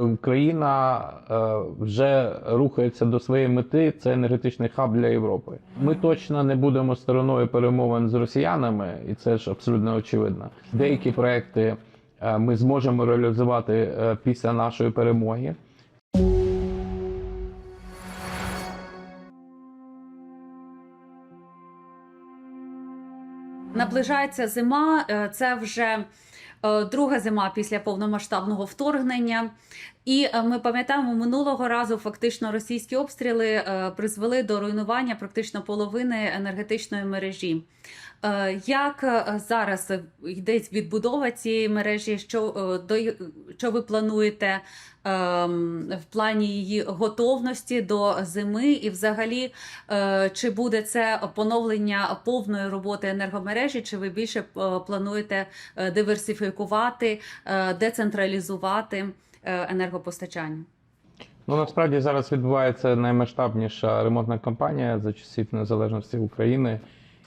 Україна е, вже рухається до своєї мети. Це енергетичний хаб для Європи. Ми точно не будемо стороною перемовин з росіянами, і це ж абсолютно очевидно. Деякі проекти е, ми зможемо реалізувати е, після нашої перемоги. Наближається зима, це вже друга зима після повномасштабного вторгнення. І е, ми пам'ятаємо, минулого разу фактично російські обстріли е, призвели до руйнування практично половини енергетичної мережі. Е, Як зараз йде відбудова цієї мережі? Що, до, що ви плануєте ем, в плані її готовності до зими? І взагалі, чи буде це поновлення повної роботи енергомережі, чи ви більше плануєте диверсифікувати, децентралізувати енергопостачання? Ну насправді зараз відбувається наймасштабніша ремонтна кампанія за часів незалежності України.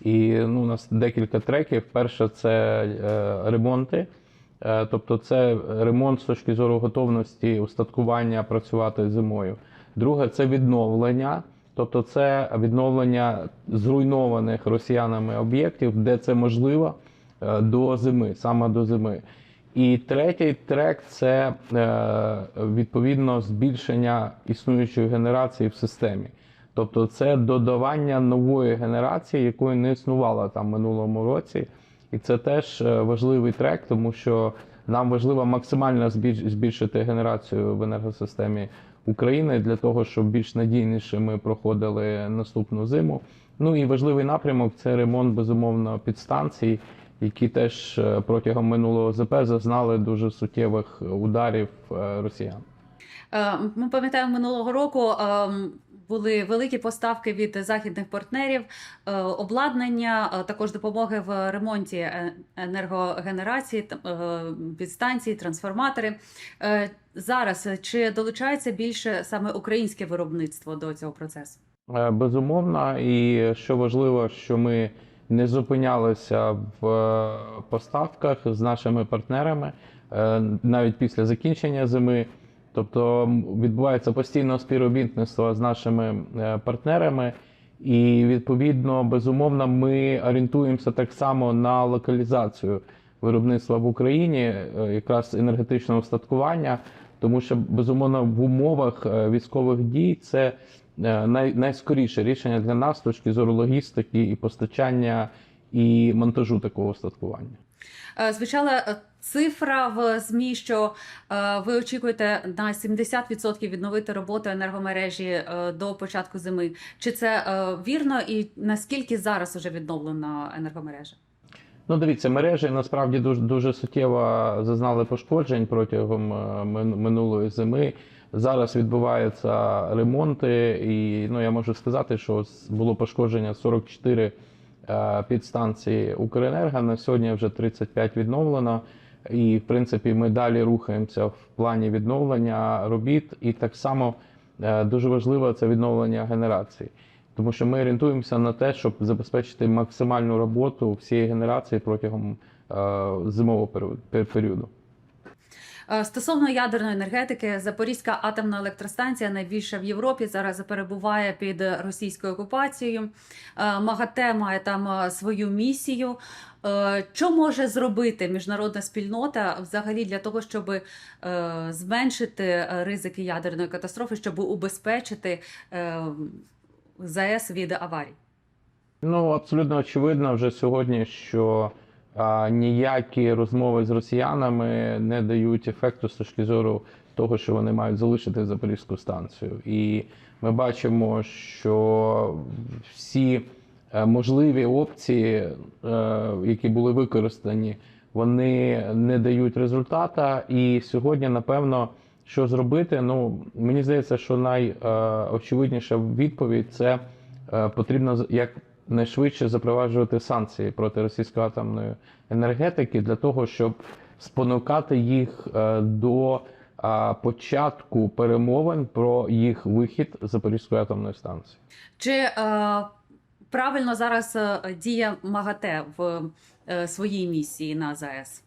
І ну, у нас декілька треків. Перше це е, ремонти, Е, тобто це ремонт з точки зору готовності устаткування працювати зимою. Друге це відновлення, тобто це відновлення зруйнованих росіянами об'єктів, де це можливо е, до зими, саме до зими. І третій трек це е, відповідно збільшення існуючої генерації в системі. Тобто це додавання нової генерації, якої не існувало там минулому році. І це теж е, важливий трек, тому що нам важливо максимально збільшити генерацію в енергосистемі України для того, щоб більш надійніше ми проходили наступну зиму. Ну і важливий напрямок це ремонт безумовно підстанцій, які теж е, протягом минулого ЗП зазнали дуже суттєвих ударів е, росіян. Е, Ми пам'ятаємо минулого року. Були великі поставки від західних партнерів, е, обладнання, е, також допомоги в ремонті е, енергогенерації, е, підстанції, трансформатори. Е, Зараз е, чи долучається більше саме українське виробництво до цього процесу? Е, Безумовно, і що важливо, що ми не зупинялися в е, поставках з нашими партнерами е, навіть після закінчення зими. Тобто відбувається постійне співробітництво з нашими е, партнерами, і відповідно, безумовно, ми орієнтуємося так само на локалізацію виробництва в Україні, якраз енергетичного устаткування, тому що безумовно в умовах військових дій це най, найскоріше рішення для нас з точки зору логістики і постачання і монтажу такого устаткування. Е, Звучала е, цифра в ЗМІ, що е, ви очікуєте на 70% відновити роботу енергомережі е, до початку зими. Чи це е, вірно і наскільки зараз вже відновлена енергомережа? Ну, дивіться, мережі насправді дуже дуже суттєво зазнали пошкоджень протягом е, минулої зими. Зараз відбуваються ремонти, і ну я можу сказати, що було пошкодження 44 е, підстанції Укренерго. На сьогодні вже 35 відновлено. І в принципі ми далі рухаємося в плані відновлення робіт. І так само е, дуже важливо це відновлення генерації. Тому що ми орієнтуємося на те, щоб забезпечити максимальну роботу всієї генерації протягом е, зимового періоду- пер- періоду. Стосовно ядерної енергетики, Запорізька атомна електростанція найбільша в Європі зараз перебуває під російською окупацією. Е, МАГАТЕ має там е, свою місію. Е, Що може зробити міжнародна спільнота взагалі для того, щоб е, зменшити е, ризики ядерної катастрофи, щоб убезпечити е, ЗАЕС від аварій? Ну абсолютно очевидно вже сьогодні, що а, ніякі розмови з росіянами не дають ефекту з точки зору того, що вони мають залишити Запорізьку станцію. І ми бачимо, що всі е, можливі опції, е, які були використані, вони не дають результата. І сьогодні, напевно, що зробити? Ну мені здається, що найочевидніша відповідь це е, потрібно як найшвидше запроваджувати санкції проти російської атомної енергетики для того, щоб спонукати їх е, до початку перемовин про їх вихід з Запорізької атомної станції. Чи е, правильно зараз е, діє МАГАТЕ в е, своїй місії на ЗАЕС?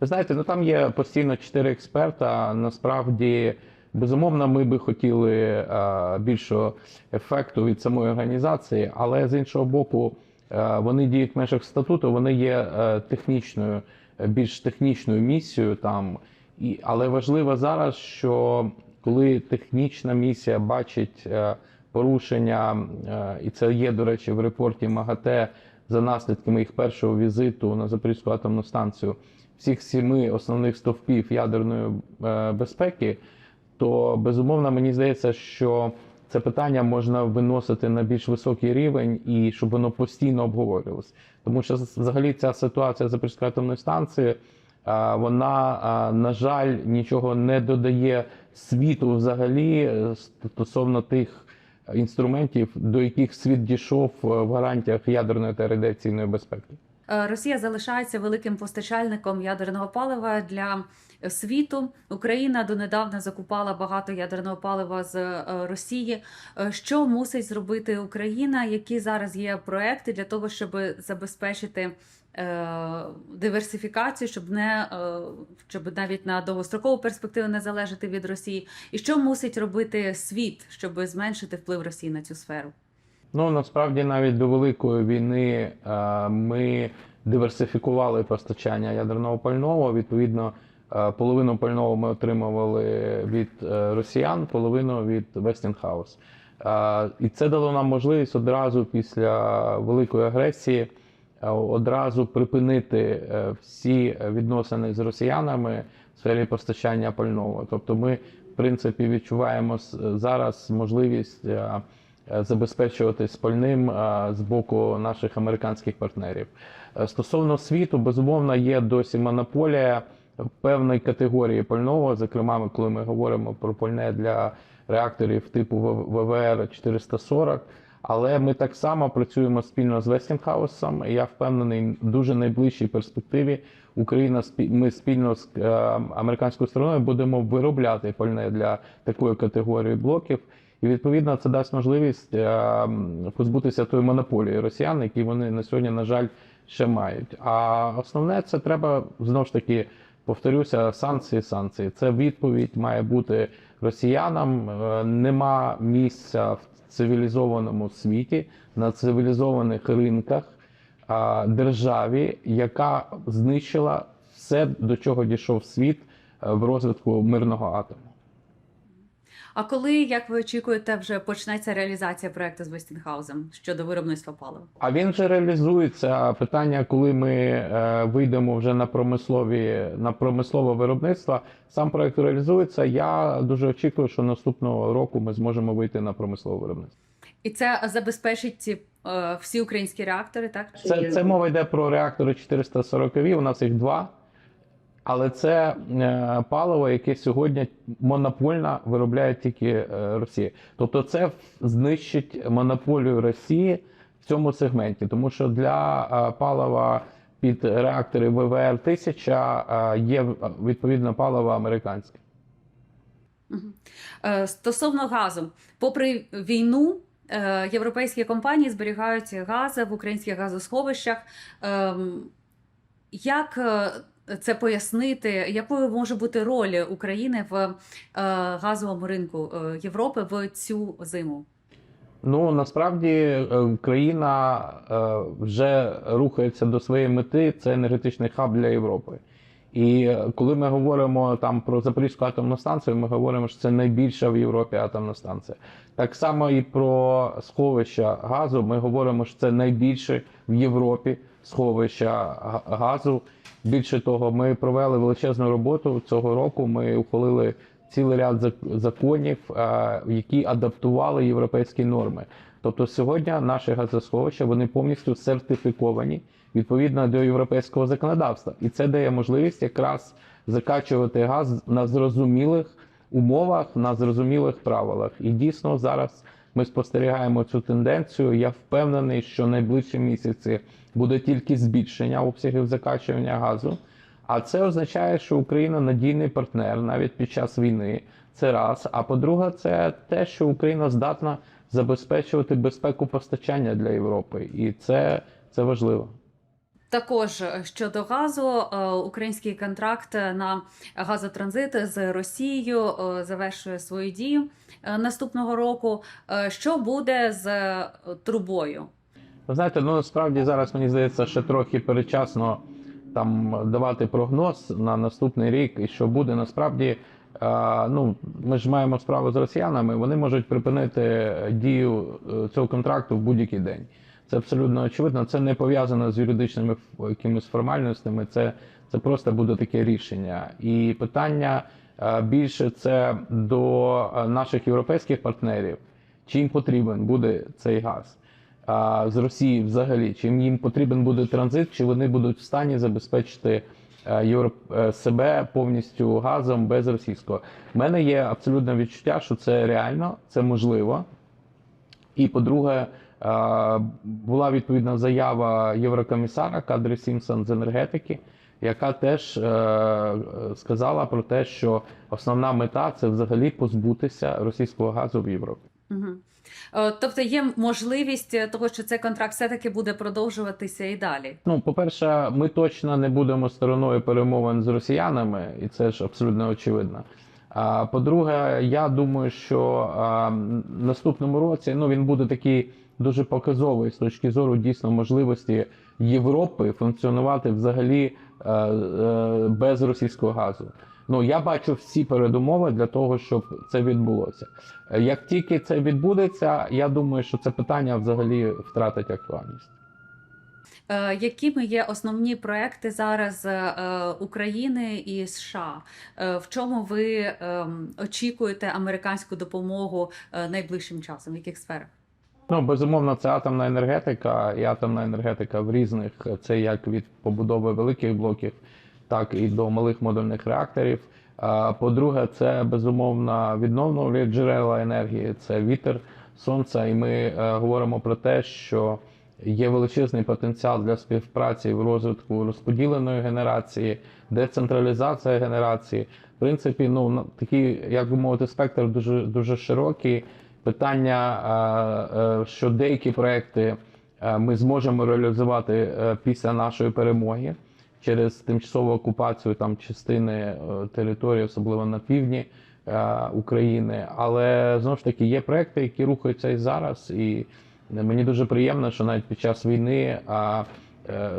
Ви знаєте, ну там є постійно чотири експерта. Насправді, безумовно, ми би хотіли е, більшого ефекту від самої організації, але з іншого боку, е, вони діють в межах статуту, вони є е, технічною, більш технічною місією там. І, але важливо зараз, що коли технічна місія бачить порушення, і це є, до речі, в репорті МАГАТЕ за наслідками їх першого візиту на Запорізьку атомну станцію всіх сіми основних стовпів ядерної безпеки, то безумовно мені здається, що це питання можна виносити на більш високий рівень і щоб воно постійно обговорювалось. Тому що взагалі ця ситуація Запорізької атомної станції. Вона, на жаль, нічого не додає світу взагалі е, стосовно тих інструментів, до яких світ дійшов е, в гарантіях ядерної та радіаційної безпеки. Е, Росія залишається великим постачальником ядерного палива для світу. Україна донедавна закупала багато ядерного палива з е, Росії. Е, Що мусить зробити Україна? Які зараз є проекти для того, щоб забезпечити диверсифікацію, щоб не щоб навіть на довгострокову перспективу не залежати від Росії? І що мусить робити світ, щоб зменшити вплив Росії на цю сферу? Ну насправді навіть до великої війни е, ми диверсифікували постачання ядерного пального. Відповідно, е, половину пального ми отримували від е, росіян, половину від Westinghouse. І це дало нам можливість одразу після великої агресії одразу припинити всі відносини з росіянами в сфері постачання пального. Тобто, ми, в принципі, відчуваємо зараз можливість. Е, е, забезпечувати спальним е, з боку наших американських партнерів. Е, Стосовно світу, безумовно, є досі монополія певної категорії пального. Зокрема, коли ми говоримо про пальне для реакторів типу ВВР 440. Але ми так само працюємо спільно з і Я впевнений, в дуже найближчій перспективі Україна ми спільно з американською стороною будемо виробляти пальне для такої категорії блоків. І відповідно це дасть можливість е, позбутися тої монополії росіян, які вони на сьогодні, на жаль, ще мають. А основне це треба знову ж таки повторюся: санкції, санкції. Це відповідь має бути росіянам. Е, Нема місця в цивілізованому світі на цивілізованих ринках державі, яка знищила все, до чого дійшов світ е, в розвитку мирного атому. А коли, як ви очікуєте, вже почнеться реалізація проекту з Вестінгаузом щодо виробництва палива? А він вже реалізується. Питання, коли ми е, вийдемо вже на промислові на промислове виробництво, сам проект реалізується. Я дуже очікую, що наступного року ми зможемо вийти на промислове виробництво. І це забезпечить ці, е, всі українські реактори, так? Це, це мова йде про реактори 440 У нас їх два. Але це е, паливо, яке сьогодні монопольно виробляє тільки е, Росія. Тобто, це знищить монополію Росії в цьому сегменті, тому що для е, палива під реактори ВВР 1000 е, є відповідно паливо американське. Стосовно газу, попри війну, європейські компанії зберігають газ в українських газосховищах. Ем, Як це пояснити? Якою може бути роль України в е, газовому ринку е, Європи в цю зиму? Ну насправді е, країна вже рухається до своєї мети. Це енергетичний хаб для Європи. І коли ми говоримо там про Запорізьку атомну станцію, ми говоримо, що це найбільша в Європі атомна станція. Так само і про сховища газу. Ми говоримо, що це найбільше в Європі сховища газу. Більше того, ми провели величезну роботу цього року. Ми ухвалили цілий ряд законів, е, які адаптували європейські норми. Тобто сьогодні наші газосховища вони повністю сертифіковані відповідно до європейського законодавства, і це дає можливість якраз закачувати газ на зрозумілих умовах, на зрозумілих правилах. І дійсно зараз ми спостерігаємо цю тенденцію. Я впевнений, що найближчі місяці буде тільки збільшення обсягів закачування газу. А це означає, що Україна надійний партнер навіть під час війни. Це раз. А по-друге, це те, що Україна здатна забезпечувати безпеку постачання для Європи, і це, це важливо. Також е, щодо газу, е, український контракт на газотранзит з Росією е, завершує свою дію наступного року. Що буде з трубою? Ви знаєте, ну насправді зараз мені здається, ще трохи передчасно там давати прогноз на наступний рік і що буде. Насправді, е, ну ми ж маємо справу з росіянами. Вони можуть припинити дію е, цього контракту в будь-який день. Це абсолютно очевидно. Це не пов'язано з юридичними якимись формальностями. Це, це просто буде таке рішення. І питання е, більше це до е, наших європейських партнерів, чи їм потрібен буде цей газ а, з Росії взагалі, чи їм потрібен буде транзит, чи вони будуть в стані забезпечити е, Європ... е, себе повністю газом без російського. У мене є абсолютне відчуття, що це реально, це можливо. І по-друге, е, була відповідна заява єврокомісара Кадрі Сімпсон з енергетики, яка теж сказала про те, що основна мета це взагалі позбутися російського газу в Європі. Угу. Тобто є можливість е, того, що цей контракт все-таки буде продовжуватися і далі. Ну, по-перше, ми точно не будемо стороною перемовин з росіянами, і це ж абсолютно очевидно. А по-друге, я думаю, що а, наступному році ну він буде такий дуже показовий з точки зору дійсно можливості Європи функціонувати взагалі е, е, без російського газу. Ну я бачу всі передумови для того, щоб це відбулося. Е, Як тільки це відбудеться, я думаю, що це питання взагалі втратить актуальність. Е, Якими є основні проекти зараз е, України і США? В чому ви ем, очікуєте американську допомогу найближчим часом? В яких сферах? Ну, безумовно, це атомна енергетика, і атомна енергетика в різних це як від побудови великих блоків, так і до малих модульних реакторів. По-друге, це безумовно відновлювані джерела енергії, це вітер, сонце. І ми е, говоримо про те, що є величезний потенціал для співпраці в розвитку розподіленої генерації, децентралізація генерації. В принципі, ну такий, як би мовити, спектр дуже дуже широкий. Питання, е, е, що деякі проекти ми зможемо реалізувати після нашої перемоги через тимчасову окупацію там частини е, території, особливо на півдні е, України. Але знову ж таки є проекти, які рухаються і зараз. І мені дуже приємно, що навіть під час війни. е,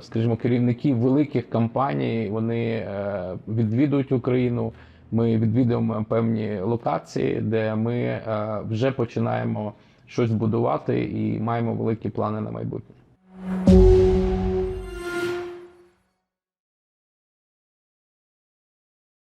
Скажімо, керівники великих компаній вони е, відвідують Україну. Ми відвідуємо певні локації, де ми е, вже починаємо щось будувати і маємо великі плани на майбутнє.